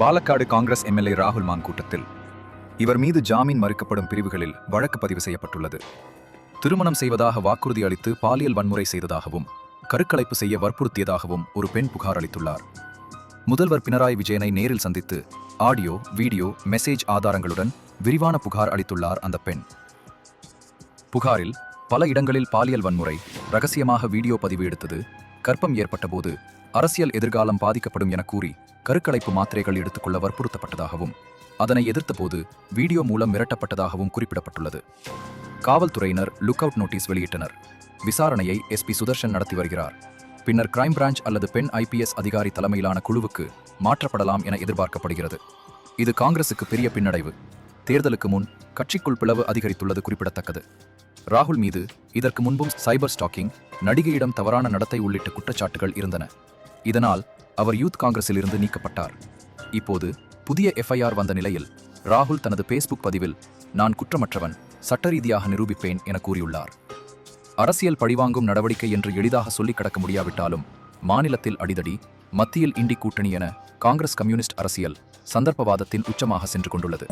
Palakkad Congress MLA ராகுல் மான் கூட்டத்தில் இவர் மீது ஜாமீன் மறுக்கப்படும் பிரிவுகளில் வழக்கு பதிவு செய்யப்பட்டுள்ளது. திருமணம் செய்வதாக வாக்குறுதி அளித்து பாலியல் வன்முறை செய்ததாகவும் கருக்கலைப்பு செய்ய வற்புறுத்தியதாகவும் ஒரு பெண் புகார் அளித்துள்ளார். முதல்வர் பினராயி விஜயனை நேரில் சந்தித்து ஆடியோ வீடியோ மெசேஜ் ஆதாரங்களுடன் விரிவான புகார் அளித்துள்ளார் அந்த பெண். புகாரில் பல இடங்களில் பாலியல் வன்முறை ரகசியமாக வீடியோ பதிவு எடுத்தது கர்ப்பம் ஏற்பட்டபோது அரசியல் எதிர்காலம் பாதிக்கப்படும் என கூறி கருக்கலைப்பு மாத்திரைகள் எடுத்துக்கொள்ள வற்புறுத்தப்பட்டதாகவும் அதனை எதிர்த்தபோது வீடியோ மூலம் மிரட்டப்பட்டதாகவும் குறிப்பிடப்பட்டுள்ளது. காவல்துறையினர் லுக் அவுட் நோட்டீஸ் வெளியிட்டனர். விசாரணையை எஸ்பி சுதர்ஷன் நடத்தி வருகிறார். பின்னர் கிரைம் பிரான்ச் அல்லது பெண் ஐபிஎஸ் அதிகாரி தலைமையிலான குழுவுக்கு மாற்றப்படலாம் என எதிர்பார்க்கப்படுகிறது. இது காங்கிரசுக்கு பெரிய பின்னடைவு. தேர்தலுக்கு முன் கட்சிக்குள் பிளவு அதிகரித்துள்ளது குறிப்பிடத்தக்கது. ராகுல் மீது இதற்கு முன்பும் சைபர் ஸ்டாக்கிங் நடிகையிடம் தவறான நடத்தை உள்ளிட்ட குற்றச்சாட்டுகள் இருந்தன. இதனால் அவர் யூத் காங்கிரஸில் இருந்து நீக்கப்பட்டார். இப்போது புதிய எஃப்ஐஆர் வந்த நிலையில் ராகுல் தனது பேஸ்புக் பதிவில் நான் குற்றமற்றவன் சட்ட ரீதியாக நிரூபிப்பேன் என கூறியுள்ளார். அரசியல் பழிவாங்கும் நடவடிக்கை என்று எளிதாக சொல்லிக் கடக்க முடியாவிட்டாலும் மாநிலத்தில் அடிதடி மத்தியில் இண்டி கூட்டணி என காங்கிரஸ் கம்யூனிஸ்ட் அரசியல் சந்தர்ப்பவாதத்தின் உச்சமாக சென்று கொண்டுள்ளது.